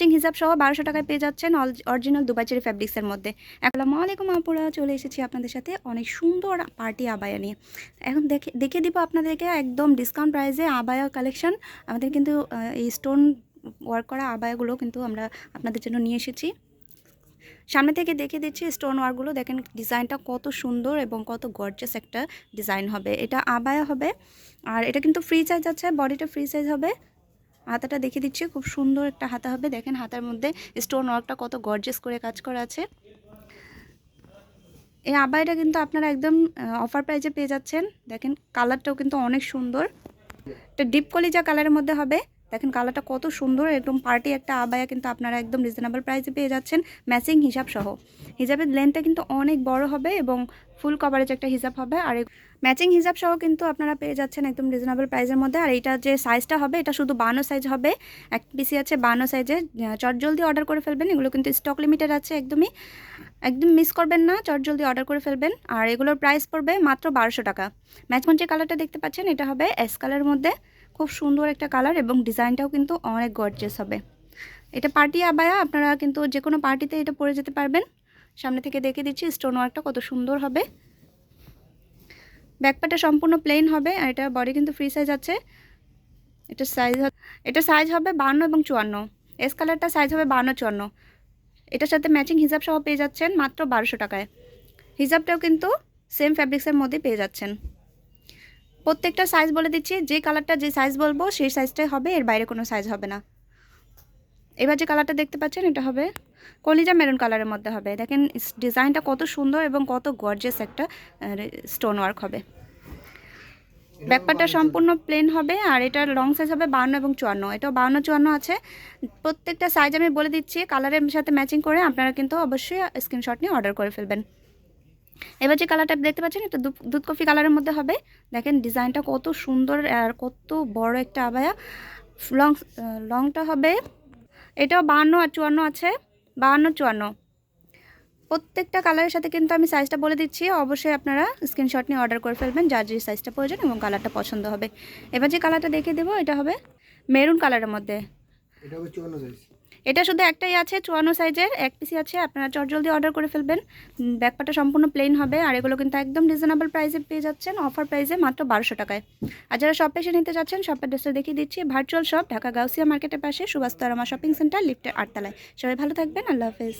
Matching হিসাব সহ বারোশো টাকায় পেয়ে যাচ্ছেন অরিজিনাল দুবাইচেরি ফ্যাব্রিক্সের মধ্যে। আসসালামু আলাইকুম আপুরা, চলে এসেছি আপনাদের সাথে অনেক সুন্দর পার্টি আবায়া নিয়ে। এখন দেখে দেখে দিব আপনাদেরকে একদম ডিসকাউন্ট প্রাইসে আবায়া কালেকশন আমাদের কিন্তু এই স্টোন ওয়ার্ক করা আবায়াগুলো কিন্তু আমরা আপনাদের জন্য নিয়ে এসেছি। সামনে থেকে দেখে দিচ্ছি স্টোন ওয়ার্কগুলো দেখেন ডিজাইনটা কত সুন্দর এবং কত গর্জাস একটা ডিজাইন হবে। এটা আবায়া হবে। আর এটা কিন্তু ফ্রি সাইজ আছে বডিটা ফ্রি সাইজ হবে। হাতাটা দেখে দিচ্ছি, খুব সুন্দর একটা হাতা হবে। দেখেন হাতার মধ্যে স্টোন ওয়ার্কটা কত গর্জেস করে কাজ করা আছে। এই আবাইটা কিন্তু আপনারা একদম অফার প্রাইজে পেয়ে যাচ্ছেন। দেখেন কালারটাও কিন্তু অনেক সুন্দর। এটা ডিপ কলিজা কালারের মধ্যে হবে। দেখেন কালারটা কত সুন্দর, একদম পার্টি একটা আবায়া কিন্তু আপনারা একদম রিজনেবল প্রাইসে পেয়ে যাচ্ছেন ম্যাচিং হিসাব সহ। হিসাবের লেন্থটা কিন্তু অনেক বড় হবে এবং ফুল কভারেজ একটা হিসাব হবে। আর ম্যাচিং হিসাব সহ কিন্তু আপনারা পেয়ে যাচ্ছেন একদম রিজনেবল প্রাইসের মধ্যে। আর এইটা যে সাইজটা হবে, এটা শুধু বানো সাইজ হবে। এক পিসি আছে বানো সাইজে চট জলদি অর্ডার করে ফেলবেন, এগুলো কিন্তু স্টক লিমিটেড আছে একদমই। একদম মিস করবেন না, চট জলদি অর্ডার করে ফেলবেন। আর এগুলোর প্রাইস পড়বে মাত্র বারোশো টাকা। ম্যাচমন যে কালারটা দেখতে পাচ্ছেন, এটা হবে এস কালারের মধ্যে। খুব সুন্দর একটা কালার এবং ডিজাইনটাও কিন্তু অনেক গর্জেস হবে। এটা পার্টি আবায়া আপনারা কিন্তু যে কোনো পার্টিতে এটা পরে যেতে পারবেন। সামনে থেকে দেখে দিচ্ছি স্টোন ওয়ার্কটা কত সুন্দর হবে। ব্যাকপাটা সম্পূর্ণ প্লেন হবে, আর এটা বডি কিন্তু ফ্রি সাইজ আছে। এটা সাইজ এটা সাইজ হবে বান্ন এবং চুয়ান্ন। এস কালারটা সাইজ হবে বান্ন, চুয়ান্ন। এটার সাথে ম্যাচিং হিসাব সহ পেয়ে যাচ্ছেন মাত্র বারোশো টাকায়। হিসাবটাও কিন্তু সেম ফ্যাব্রিক্সের মধ্যে পেয়ে যাচ্ছেন। প্রত্যেকটা সাইজ বলে দিচ্ছি, যে কালারটা যে সাইজ বলব, সেই সাইজটাই হবে, এর বাইরে কোনো সাইজ হবে না। এবার যে কালারটা দেখতে পাচ্ছেন, এটা হবে কলিজা মেরুন কালারের মধ্যে হবে। দেখেন ডিজাইনটা কত সুন্দর এবং কত গর্জেস একটা স্টোন ওয়ার্ক হবে। ব্যাকপারটা সম্পূর্ণ প্লেন হবে আর এটার লং সাইজ হবে বান্ন এবং চুয়ান্ন। এটাও বান্ন চুয়ান্ন আছে। প্রত্যেকটা সাইজ আমি বলে দিচ্ছি কালারের সাথে ম্যাচিং করে আপনারা কিন্তু অবশ্যই স্ক্রিনশট নিয়ে অর্ডার করে ফেলবেন। এবার যে কালারটা দেখতে পাচ্ছেন এটা দুধ কফি কালারের মধ্যে হবে। দেখেন ডিজাইনটা কত সুন্দর আর কত বড় একটা আবায়া। লং লংটা হবে এটাও বাহান্ন আর চুয়ান্ন আছে বাহান্ন চুয়ান্ন। প্রত্যেকটা কালারের সাথে কিন্তু আমি সাইজটা বলে দিচ্ছি। অবশ্যই আপনারা স্ক্রিনশট নিয়ে অর্ডার করে ফেলবেন যার যে সাইজটা প্রয়োজন এবং কালারটা পছন্দ হবে। এবার যে কালারটা দেখিয়ে দেবো এটা হবে মেরুন কালারের মধ্যে। এটা শুধু একটাই আছে চুয়ান্ন সাইজের এক পিসি আছে আপনারা চট জলদি অর্ডার করে ফেলবেন। ব্যাকপাটা সম্পূর্ণ প্লেন হবে আর এগুলো কিন্তু একদম রিজনেবল প্রাইসে পেয়ে যাচ্ছেন অফার প্রাইসে মাত্র বারোশো টাকায়। আর যারা শপে এসে নিতে যাচ্ছেন শপের ড্রেসটা দেখিয়ে দিচ্ছি ভার্চুয়াল শপ ঢাকা গাউসিয়া মার্কেটের পাশে সুভাষ তারামা শপিং সেন্টার লিফটের আটতলায়। সবাই ভালো থাকবেন আল্লাহ হাফেজ।